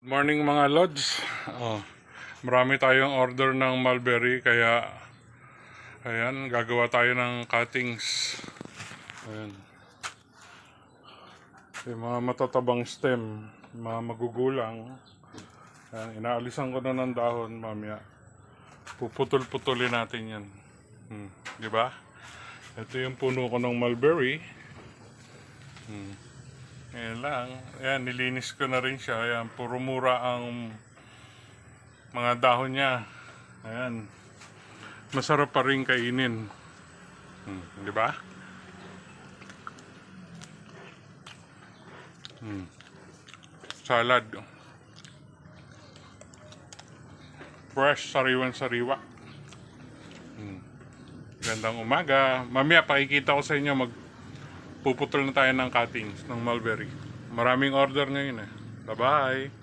Morning mga lods. Oh, marami tayong order ng mulberry kaya ayan, gagawa tayo ng cuttings. Ayan. Yung mga matatabang stem, mga magugulang. Ayan, inaalisan ko na ng dahon mamaya. Puputol-putulin natin yan. Hmm, di ba? Ito yung puno ko ng mulberry. Hmm. Ayan lang. Ayan, nilinis ko na rin siya. Ayan, puro mura ang mga dahon niya. Ayan. Masarap pa rin kainin. Hmm, di ba? Hmm. Salad. Fresh, sariwan sariwa. Hmm. Gandang umaga. Mamaya pakikita ko sa inyo mag puputol na tayo ng cuttings ng mulberry. Maraming order ngayon eh. Bye-bye!